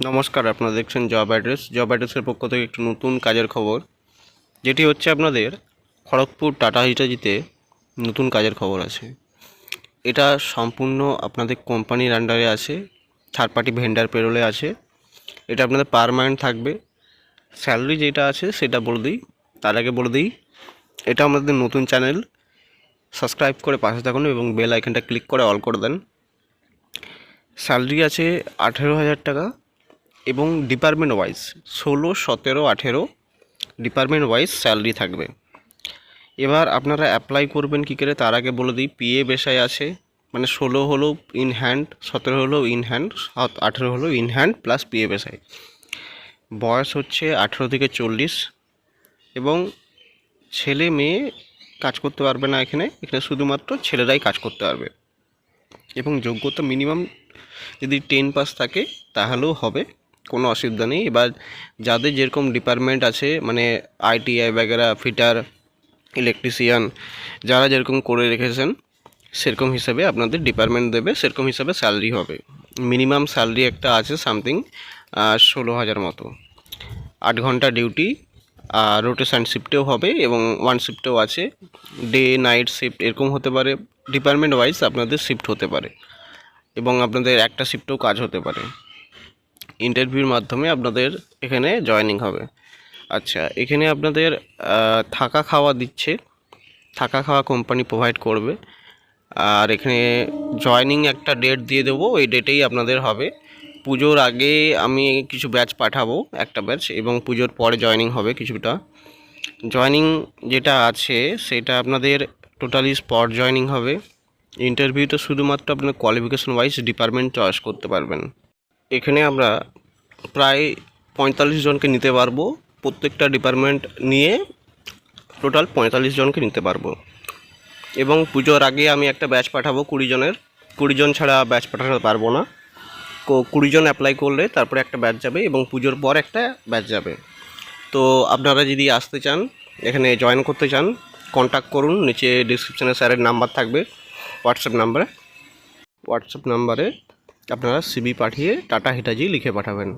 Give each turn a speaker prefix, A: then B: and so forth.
A: নমস্কার, আপনারা দেখছেন জব অ্যাড্রেস জব অ্যাড্রেসের পক্ষ থেকে একটি নতুন কাজের খবর। যেটি হচ্ছে আপনাদের খড়গপুর টাটা হিটাজিতে নতুন কাজের খবর আছে। এটা সম্পূর্ণ আপনাদের কোম্পানির আন্ডারে আছে থার্ড পার্টি ভেন্ডার পেরোলে আছে। এটা আপনাদের পারমানেন্ট থাকবে। স্যালারি যেটা আছে সেটা বলে দিই, তার আগে বলে দিই, এটা আমাদের নতুন চ্যানেল সাবস্ক্রাইব করে পাশে থাকুন এবং বেল আইকনটা ক্লিক করে অল করে দেন। স্যালারি আছে আঠেরো হাজার টাকা। এবং ডিপার্টমেন্ট ওয়াইজ ষোলো, সতেরো, আঠেরো ডিপার্টমেন্ট ওয়াইজ স্যালারি থাকবে। এবার আপনারা অ্যাপ্লাই করবেন কী করে, তার আগে বলে দিই পিএ বেসায় আছে মানে ষোলো হলো ইন হ্যান্ড সতেরো হলো ইন হ্যান্ড আঠেরো হলো ইন হ্যান্ড প্লাস পিএ বেসায় বয়স হচ্ছে আঠেরো থেকে চল্লিশ এবং ছেলে মেয়ে কাজ করতে পারবে না এখানে এখানে শুধুমাত্র ছেলেরাই কাজ করতে পারবে। এবং যোগ্যতা মিনিমাম যদি টেন পাস থাকে, তাহলেও হবে। কোনো অসুবিধা নেই। এবার যাদের যেরকম ডিপার্টমেন্ট আছে মানে আইটিআই বাগেরা ফিটার ইলেকট্রিশিয়ান যারা যেরকম করে রেখেছেন, সেরকম হিসাবে আপনাদের ডিপার্টমেন্ট দেবে, সেরকম হিসাবে স্যালারি হবে। মিনিমাম স্যালারি একটা আছে সামথিং ষোলো হাজার মতো। আট ঘণ্টা ডিউটি আর রোটেশন শিফটেও হবে এবং ওয়ান শিফটেও আছে। ডে নাইট শিফট এরকম হতে পারে। ডিপার্টমেন্ট ওয়াইজ আপনাদের শিফট হতে পারে। এবং আপনাদের একটা শিফটেও কাজ হতে পারে। ইন্টারভিউর মাধ্যমে আপনাদের এখানে জয়েনিং হবে। আচ্ছা এখানে আপনাদের থাকা খাওয়া দিচ্ছে। থাকা খাওয়া কোম্পানি প্রোভাইড করবে। আর এখানে জয়েনিং একটা ডেট দিয়ে দেবো, ওই ডেটেই আপনাদের হবে। পুজোর আগে আমি কিছু ব্যাচ পাঠাবো, একটা ব্যাচ এবং পুজোর পরে জয়েনিং হবে কিছুটা। জয়েনিং যেটা আছে, সেটা আপনাদের টোটালি স্পট জয়েনিং হবে। ইন্টারভিউতে শুধুমাত্র আপনার কোয়ালিফিকেশন ওয়াইজ ডিপার্টমেন্ট চয়েস করতে পারবেন। এখানে আমরা প্রায় পঁয়তাল্লিশ জনকে নিতে পারব। প্রত্যেকটা ডিপার্টমেন্ট নিয়ে টোটাল পঁয়তাল্লিশ জনকে নিতে পারব। এবং পুজোর আগে আমি একটা ব্যাচ পাঠাবো কুড়ি জনের। কুড়ি জন ছাড়া ব্যাচ পাঠাতে পারব না। কুড়ি জন অ্যাপ্লাই করলে তারপরে একটা ব্যাচ যাবে এবং পুজোর পর একটা ব্যাচ যাবে। তো আপনারা যদি আসতে চান, এখানে জয়েন করতে চান কন্ট্যাক্ট করুন। নিচে ডিসক্রিপশানে স্যারের নাম্বার থাকবে। হোয়াটসঅ্যাপ নাম্বারে হোয়াটসঅ্যাপ নাম্বারে আপনারা সিবি পাঠিয়ে টাটা হিটাজি লিখে পাঠাবেন।